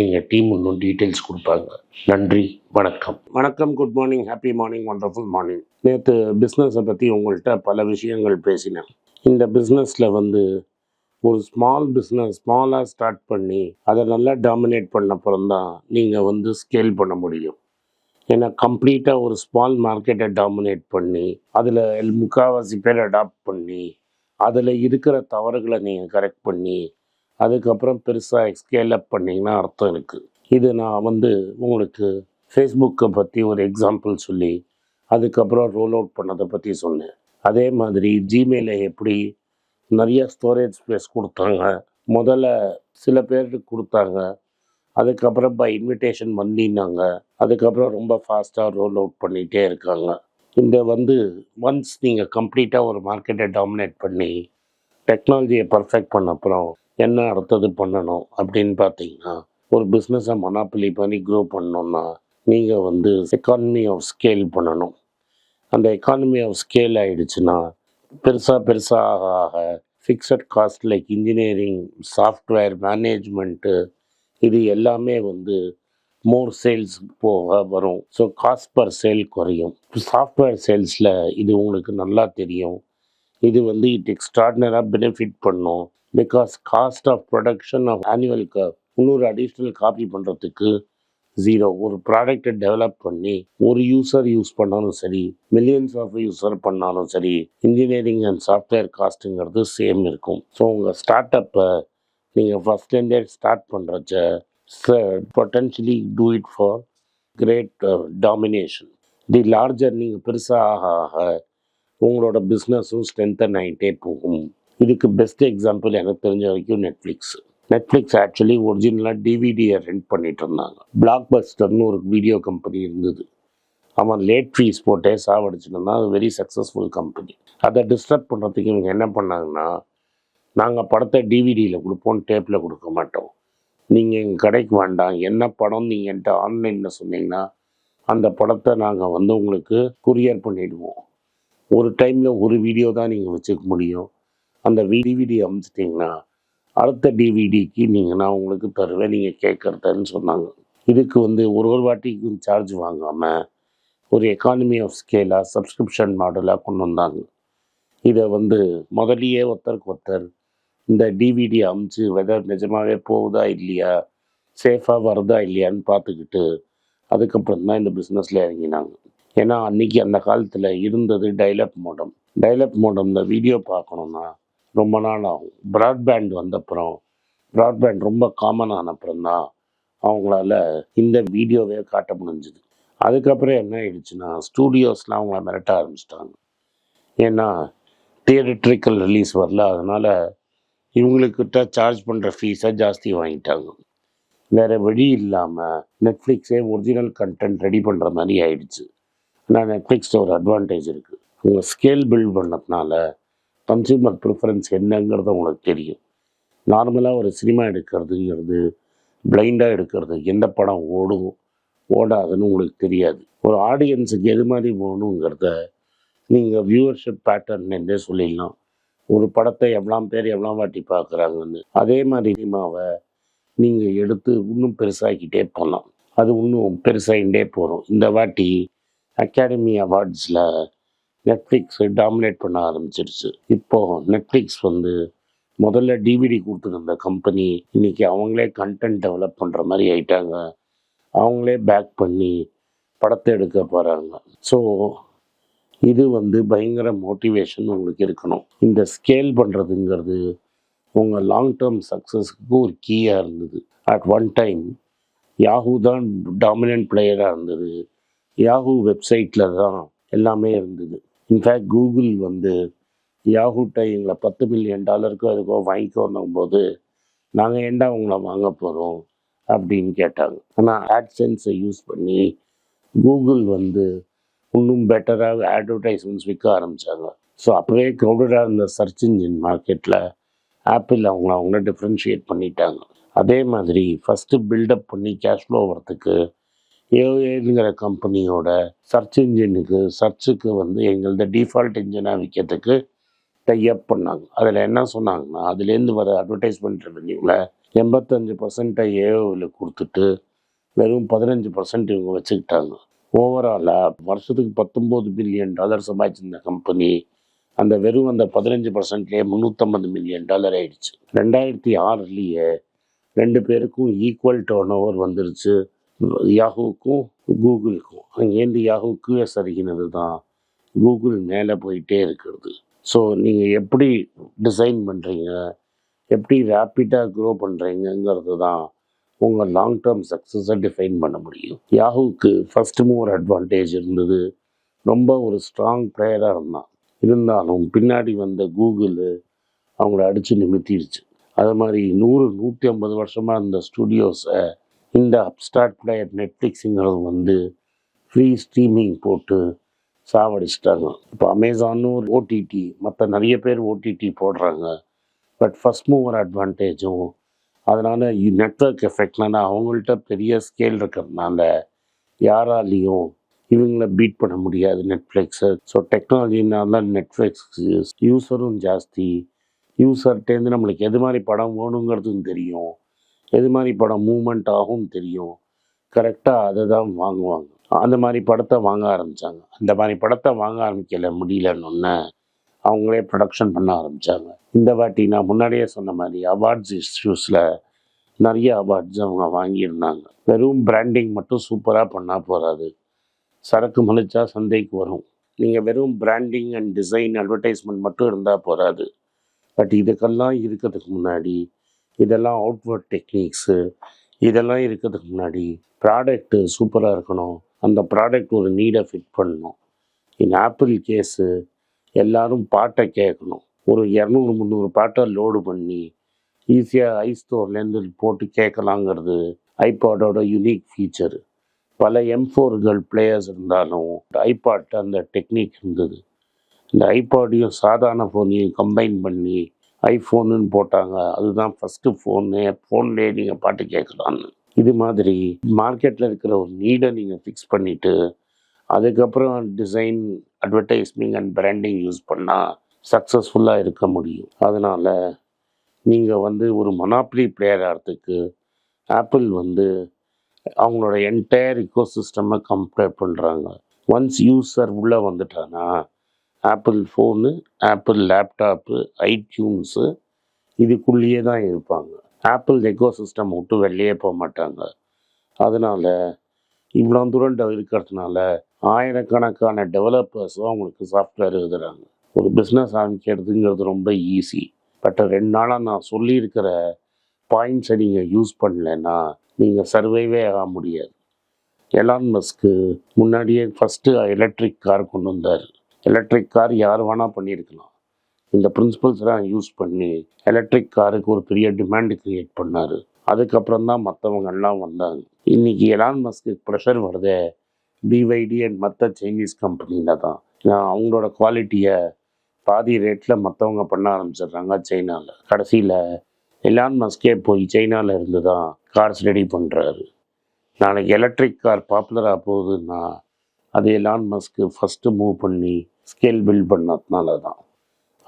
எங்கள் டீம் இன்னும் டீட்டெயில்ஸ் கொடுப்பாங்க. நன்றி வணக்கம். வணக்கம் good morning happy morning wonderful morning நேற்று பிஸ்னஸை பற்றி உங்கள்கிட்ட பல விஷயங்கள் பேசினேன். இந்த பிஸ்னஸில் வந்து ஒரு ஸ்மால் பிஸ்னஸ் ஸ்மாலாக ஸ்டார்ட் பண்ணி அதை நல்லா டாமினேட் பண்ண அப்புறம் தான் நீங்கள் வந்து ஸ்கேல் பண்ண முடியும். ஏன்னா கம்ப்ளீட்டாக ஒரு ஸ்மால் மார்க்கெட்டை டாமினேட் பண்ணி அதில் முக்கால்வாசி பேர் அடாப்ட் பண்ணி அதில் இருக்கிற தவறுகளை நீங்கள் கரெக்ட் பண்ணி அதுக்கப்புறம் பெருசாக ஸ்கேல் அப் பண்ணிங்கன்னா அர்த்தம் இருக்குது இது நான் வந்து உங்களுக்கு ஃபேஸ்புக்கை பற்றி ஒரு எக்ஸாம்பிள் சொல்லி அதுக்கப்புறம் ரோல் அவுட் பண்ணதை பற்றி சொன்னேன். அதே மாதிரி ஜிமெயிலை எப்படி நிறைய ஸ்டோரேஜ் ஸ்பேஸ் கொடுத்தாங்க. முதல்ல சில பேருக்கு கொடுத்தாங்க. அதுக்கப்புறம் பை இன்விடேஷன் பண்ணினாங்க அதுக்கப்புறம் ரொம்ப ஃபாஸ்ட்டாக ரோல் அவுட் பண்ணிகிட்டே இருக்காங்க. இந்த வந்து ஒன்ஸ் நீங்கள் கம்ப்ளீட்டாக ஒரு மார்க்கெட்டை டாமினேட் பண்ணி டெக்னாலஜியை பர்ஃபெக்ட் பண்ண அப்புறம் என்ன அடுத்தது பண்ணணும் அப்படின்னு பார்த்தீங்கன்னா ஒரு பிஸ்னஸை மனாப்பிளி பண்ணி க்ரோ பண்ணோன்னா நீங்கள் வந்து எக்கானமி ஆஃப் ஸ்கேல் பண்ணணும். அந்த எக்கானமி ஆஃப் ஸ்கேல் ஆகிடுச்சுன்னா பெருசாக பெருசாக ஆக ஆக fixed cost like engineering software management இது எல்லாமே வந்து மோர் சேல்ஸ் போக வரும். ஸோ காஸ்ட் பர் சேல் குறையும். சாஃப்ட்வேர் சேல்ஸில் இது உங்களுக்கு நல்லா தெரியும். இது வந்து இட் எக்ஸ்ட்ராடினராக பெனிஃபிட் பண்ணும். Because cost of production of annual இன்னொரு அடிஷ்னல் காப்பி பண்ணுறதுக்கு ஜீரோ ஒரு ப்ராடக்டை டெவலப் பண்ணி ஒரு யூசர் யூஸ் பண்ணாலும் சரி மில்லியன்ஸ் ஆஃப் யூசர் பண்ணாலும் சரி இன்ஜினியரிங் அண்ட் சாஃப்ட்வேர் காஸ்ட்டுங்கிறது சேம் இருக்கும். ஸோ உங்கள் ஸ்டார்ட் அப்பை நீங்கள் ஃபஸ்ட்லேருந்தே start பண்ணுறச்ச potentially to it for great domination the larger நீங்கள் பெருசாக ஆக ஆக உங்களோட பிஸ்னஸும் ஸ்ட்ரென்தன் ஆகிட்டே போகும். இதுக்கு பெஸ்ட் எக்ஸாம்பிள் எனக்கு தெரிஞ்ச வரைக்கும் நெட்ஃப்ளிக்ஸ் நெட்ஃப்ளிக்ஸ் ஆக்சுவலி ஒரிஜினலாக டிவிடியை ரெண்ட் பண்ணிட்டு இருந்தாங்க. பிளாக் பஸ்டர்னு ஒரு வீடியோ கம்பெனி இருந்தது. அவன் லேட் ஃபீஸ் போட்டே சாவடிச்சுட்டு அது வெரி சக்ஸஸ்ஃபுல் கம்பெனி அதை டிஸ்டர்ப் பண்ணுறதுக்கு இவங்க என்ன பண்ணாங்கன்னா நாங்கள் படத்தை டிவிடியில் கொடுப்போம் டேப்பில் கொடுக்க மாட்டோம். நீங்கள் எங்கள் கடைக்கு வேண்டாம். என்ன படம் நீங்கள் என்கிட்ட ஆன்லைனில் சொன்னீங்கன்னா அந்த படத்தை நாங்கள் வந்து உங்களுக்கு குரியர் பண்ணிவிடுவோம் ஒரு டைமில் ஒரு வீடியோ தான் நீங்கள் வச்சுக்க முடியும். அந்த டிவிடி அமைச்சிட்டிங்கன்னா அடுத்த டிவிடிக்கு நீங்கள் நான் உங்களுக்கு தருவேன். நீங்கள் கேட்குறதுன்னு சொன்னாங்க. இதுக்கு வந்து ஒரு ஒரு வாட்டிக்கும் சார்ஜ் வாங்காமல் ஒரு எக்கானமி ஆஃப் ஸ்கேலாக சப்ஸ்கிரிப்ஷன் மாடலாக கொண்டு வந்தாங்க. இதை வந்து முதலியே ஒருத்தருக்கு ஒருத்தர் இந்த டிவிடி அமுச்சு வெதர் நிஜமாகவே போகுதா இல்லையா சேஃபாக வருதா இல்லையான்னு பார்த்துக்கிட்டு அதுக்கப்புறம் தான் இந்த பிஸ்னஸில் இறங்கினாங்க. ஏன்னா அன்னைக்கு அந்த காலத்தில் இருந்தது dial up modem dial up modem இந்த வீடியோ பார்க்கணுன்னா ரொம்ப நாள் ஆகும் ப்ராட்பேண்ட் வந்தப்புறம் ப்ராட்பேண்ட் ரொம்ப காமன் ஆனப்புறம் தான் அவங்களால இந்த வீடியோவே காட்ட முடிஞ்சுது. அதுக்கப்புறம் என்ன ஆயிடுச்சுன்னா ஸ்டூடியோஸ்லாம் அவங்கள மிரட்ட ஆரம்பிச்சிட்டாங்க. ஏன்னா தியேட்ரிக்கல் ரிலீஸ் வரல அதனால் இவங்களுக்கிட்ட சார்ஜ் பண்ணுற ஃபீஸை ஜாஸ்தி வாங்கிட்டாங்க. வேறு வழி இல்லாமல் நெட்ஃப்ளிக்ஸே ஒரிஜினல் கண்டென்ட் ரெடி பண்ணுற மாதிரி ஆயிடுச்சு. ஆனால் நெட்ஃப்ளிக்ஸில் ஒரு அட்வான்டேஜ் இருக்குது அவங்க ஸ்கேல் பில்ட் பண்ணதுனால கன்சியூமர் ப்ரிஃபரன்ஸ் என்னங்கிறது உங்களுக்கு தெரியும். நார்மலாக ஒரு சினிமா எடுக்கிறதுங்கிறது பிளைண்டாக எடுக்கிறது எந்த படம் ஓடும் ஓடாதுன்னு உங்களுக்கு தெரியாது. ஒரு ஆடியன்ஸுக்கு எது மாதிரி போகணுங்கிறத நீங்கள் வியூவர்ஷிப் பேட்டர்ன்லேருந்தே சொல்லிடலாம். ஒரு படத்தை எவ்வளோ பேர் எவ்வளோ வாட்டி பார்க்குறாங்கன்னு. அதே மாதிரி சினிமாவை நீங்கள் எடுத்து இன்னும் பெருசாக்கிட்டே போகலாம். அது இன்னும் பெருசாகிட்டே போகிறோம் இந்த வாட்டி அகாடமி அவார்ட்ஸில் நெட்ஃப்ளிக்ஸ் டாமினேட் பண்ண ஆரம்பிச்சிருச்சு. இப்போது நெட்ஃப்ளிக்ஸ் வந்து முதல்ல டிவிடி கொடுத்துருந்த கம்பெனி இன்றைக்கி அவங்களே கண்டென்ட் டெவலப் பண்ணுற மாதிரி ஆயிட்டாங்க. அவங்களே பேக் பண்ணி படத்தை எடுக்க போகிறாங்க ஸோ இது வந்து பயங்கர மோட்டிவேஷன் உங்களுக்கு இருக்கணும். இந்த ஸ்கேல் பண்ணுறதுங்கிறது உங்கள் லாங் டேர்ம் சக்ஸஸ்க்கு ஒரு கீயாக இருந்தது. அட் ஒன் டைம் யாஹூ தான் டாமினன்ட் பிளேயராக இருந்தது. யாஹூ வெப்சைட்டில் தான் எல்லாமே இருந்தது. இன்ஃபேக்ட் கூகுள் வந்து யாஹூட்டை எங்களை பத்து மில்லியன் டாலருக்கோ அதுக்கோ வாங்கிக்கோன்னும் போது நாங்கள் ஏண்டா உங்களை வாங்க போகிறோம் அப்படின்னு கேட்டாங்க. ஆனால் ஆட்சென்ஸை யூஸ் பண்ணி கூகுள் வந்து இன்னும் பெட்டராக அட்வர்டைஸ்மெண்ட்ஸ் விற்க ஆரம்பித்தாங்க ஸோ அப்போவே க்ரௌடடாக இருந்த சர்ச் இன்ஜின் மார்க்கெட்டில் ஆப்பிள் அவங்கள அவங்கள டிஃப்ரென்ஷியேட் பண்ணிட்டாங்க. அதே மாதிரி ஃபஸ்ட்டு பில்டப் பண்ணி கேஷ் ஃப்ளோ வரத்துக்கு ஏஏங்கிற கம்பெனியோட சர்ச் இன்ஜினுக்கு சர்ச்சுக்கு வந்து எங்களது டிஃபால்ட் இன்ஜினாக விற்கிறதுக்கு டைப் பண்ணாங்க. அதில் என்ன சொன்னாங்கன்னா அதுலேருந்து வர அட்வர்டைஸ்மெண்ட் ரெவன்யூவில் எண்பத்தஞ்சு பர்சன்ட்டை ஏஓவில் கொடுத்துட்டு வெறும் பதினஞ்சு பர்சன்ட் இவங்க வச்சுக்கிட்டாங்க. ஓவராலாக வருஷத்துக்கு பத்தொம்போது பில்லியன் டாலர் சம்பாதிச்சிருந்த கம்பெனி அந்த வெறும் அந்த பதினஞ்சு பர்சன்ட்லேயே முந்நூற்றம்பது மில்லியன் டாலர் ஆயிடுச்சு. ரெண்டாயிரத்தி ஆறுலேயே ரெண்டு பேருக்கும் ஈக்குவல் டர்ன் ஓவர் வந்துருச்சு. யாஹூக்கும் கூகுளுக்கும் அங்கேருந்து யாஹூ கியூஎஸ் அறிகினது தான் கூகுள் மேலே போயிட்டே இருக்கிறது. ஸோ நீங்கள் எப்படி டிசைன் பண்ணுறீங்க எப்படி ரேப்பிடாக க்ரோ பண்ணுறீங்கங்கிறது தான் உங்கள் லாங் டேர்ம் சக்ஸஸை டிஃபைன் பண்ண முடியும். யாஹூக்கு ஃபஸ்ட் மூவர் அட்வான்டேஜ் இருந்தது. ரொம்ப ஒரு ஸ்ட்ராங் ப்ளேயராக இருந்தான். இருந்தாலும் பின்னாடி வந்த கூகுள் அவங்கள அடித்து நிமித்திடுச்சு. அது மாதிரி நூறு நூற்றி ஐம்பது வருஷமாக இருந்த ஸ்டுடியோஸை இந்த அப்ஸ்டார்ட் பிளேயர் நெட்ஃப்ளிக்ஸுங்கிறது வந்து ஃப்ரீ ஸ்ட்ரீமிங் போட்டு சாவடிச்சிட்டாங்க. இப்போ அமேசானும் ஓடிடி மற்ற நிறைய பேர் ஓடிடி போடுறாங்க. பட் ஃபஸ்ட் மூவர் அட்வான்டேஜும் அதனால் நெட்ஒர்க் எஃபெக்ட்னால அவங்கள்ட்ட பெரிய ஸ்கேல் இருக்கிறதுனால யாராலையும் இவங்கள பீட் பண்ண முடியாது நெட்ஃப்ளிக்ஸை ஸோ டெக்னாலஜினால நெட்ஃப்ளிக்ஸ் யூஸரும் ஜாஸ்தி. யூஸர்கிட்டேருந்து நம்மளுக்கு எது மாதிரி படம் வேணுங்கிறதும் தெரியும். எது மாதிரி படம் மூமெண்ட் ஆகும் தெரியும். கரெக்டாக அதை தான் வாங்குவாங்க. அந்த மாதிரி படத்தை வாங்க ஆரம்பித்தாங்க அந்த மாதிரி படத்தை வாங்க ஆரம்பிக்கல முடியலன்னு அவங்களே ப்ரொடக்ஷன் பண்ண ஆரம்பித்தாங்க இந்த வாட்டி நான் முன்னாடியே சொன்ன மாதிரி அவார்ட்ஸ் இஷ்யூஸில் நிறைய அவார்ட்ஸ் அவங்க வாங்கியிருந்தாங்க. வெறும் பிராண்டிங் மட்டும் சூப்பராக பண்ணால் போகாது சரக்கு மலிச்சா சந்தைக்கு வரும். நீங்கள் வெறும் பிராண்டிங் அண்ட் டிசைன் அட்வர்டைஸ்மெண்ட் மட்டும் இருந்தால் போகாது பட் இதுக்கெல்லாம் இருக்கிறதுக்கு முன்னாடி இதெல்லாம் அவுட்வர்ட் டெக்னிக்ஸு இதெல்லாம் இருக்கிறதுக்கு முன்னாடி ப்ராடக்ட்டு சூப்பராக இருக்கணும். அந்த ப்ராடக்ட் ஒரு நீடை ஃபிட் பண்ணணும். இன் ஆப்பிள் கேஸு எல்லோரும் பாட்டை கேட்கணும். ஒரு இரநூறு முந்நூறு பாட்டை லோடு பண்ணி ஈஸியாக ஐ ஸ்டோர்லேருந்து போட்டு கேட்கலாங்கிறது ஐபாடோட யூனிக் ஃபீச்சரு பல எம் ஃபோர்கள் பிளேயர்ஸ் இருந்தாலும் ஐபாட் அந்த டெக்னிக் இருந்தது. இந்த ஐபாடையும் சாதாரண ஃபோனையும் கம்பைன் பண்ணி ஐஃபோனுன்னு போட்டாங்க. அதுதான் ஃபஸ்ட்டு ஃபோனு ஃபோன்லேயே நீங்கள் பாட்டு கேட்கலான்னு இது மாதிரி மார்க்கெட்டில் இருக்கிற ஒரு நீடை நீங்கள் ஃபிக்ஸ் பண்ணிவிட்டு அதுக்கப்புறம் design advertising and branding use பண்ணால் சக்ஸஸ்ஃபுல்லாக இருக்க முடியும். அதனால் நீங்கள் வந்து ஒரு மொனாப்ளி பிளேயர் ஆகிறதுக்கு ஆப்பிள் வந்து அவங்களோட என்டையர் இக்கோசிஸ்டம்மை கம்ப்ளீட் பண்ணுறாங்க ஒன்ஸ் யூஸர் உள்ளே வந்துட்டானா Apple phone Apple laptop iTunes இதுக்குள்ளேயே தான் இருப்பாங்க. ஆப்பிள் எக்கோசிஸ்டம் விட்டு வெளியே போக மாட்டாங்க. அதனால் இவ்வளோ தூரம் இருக்கிறதுனால ஆயிரக்கணக்கான டெவலப்பர்ஸும் அவங்களுக்கு சாஃப்ட்வேர் எழுதுறாங்க. ஒரு பிஸ்னஸ் ஆரம்பிக்கிறதுங்கிறது ரொம்ப ஈஸி பட் ரெண்டு நாளாக நான் சொல்லியிருக்கிற பாயிண்ட்ஸை நீங்கள் யூஸ் பண்ணலைன்னா நீங்கள் சர்வைவே ஆக முடியாது. எலான் மஸ்க்கு முன்னாடியே ஃபஸ்ட்டு எலக்ட்ரிக் கார் கொண்டு வந்தார். எலக்ட்ரிக் கார் யார் வேணால் பண்ணியிருக்கலாம். இந்த பிரின்சிபல்ஸ்லாம் யூஸ் பண்ணி எலக்ட்ரிக் காருக்கு ஒரு பெரிய டிமாண்ட் க்ரியேட் பண்ணார். அதுக்கப்புறம் தான் மற்றவங்கெல்லாம் வந்தாங்க. இன்னைக்கு எலான் மஸ்க்கு ப்ரெஷர் வருதே. பிவைடி அண்ட் மற்ற சைனீஸ் கம்பெனியில் தான். அவங்களோட குவாலிட்டியை பாதி ரேட்டில் மற்றவங்க பண்ண ஆரம்பிச்சிடுறாங்க சைனாவில் கடைசியில் எலான் மஸ்கே போய் சைனாவில் இருந்து தான் கார்ஸ் ரெடி பண்ணுறாரு நாளைக்கு எலக்ட்ரிக் கார் பாப்புலராக போகுதுன்னா அது எலான் மஸ்க்கு ஃபஸ்ட்டு மூவ் பண்ணி ஸ்கேல் பில்ட் பண்ணதுனால தான்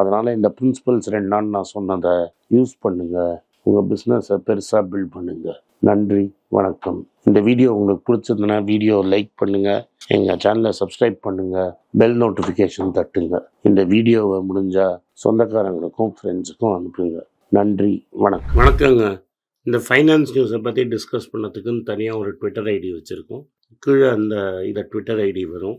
அதனால் இந்த பிரின்சிபல்ஸ் ரெண்டு நாள் நான் சொன்னதை யூஸ் பண்ணுங்கள் உங்கள் பிஸ்னஸை பெருசாக பில்ட் பண்ணுங்கள் நன்றி வணக்கம். இந்த வீடியோ உங்களுக்கு பிடிச்சிருந்தனா வீடியோ லைக் பண்ணுங்கள் எங்கள் சேனலை சப்ஸ்கிரைப் பண்ணுங்கள் பெல் நோட்டிஃபிகேஷன் தட்டுங்க. இந்த வீடியோவை முடிஞ்சால் சொந்தக்காரங்களுக்கும் ஃப்ரெண்ட்ஸுக்கும் அனுப்புங்க. நன்றி வணக்கம். வணக்கங்க. இந்த ஃபைனான்ஸ் நியூஸை பற்றி டிஸ்கஸ் பண்ணதுக்குன்னு தனியாக ஒரு ட்விட்டர் ஐடி வச்சுருக்கோம். கீழே அந்த இதை ட்விட்டர் ஐடி வரும்.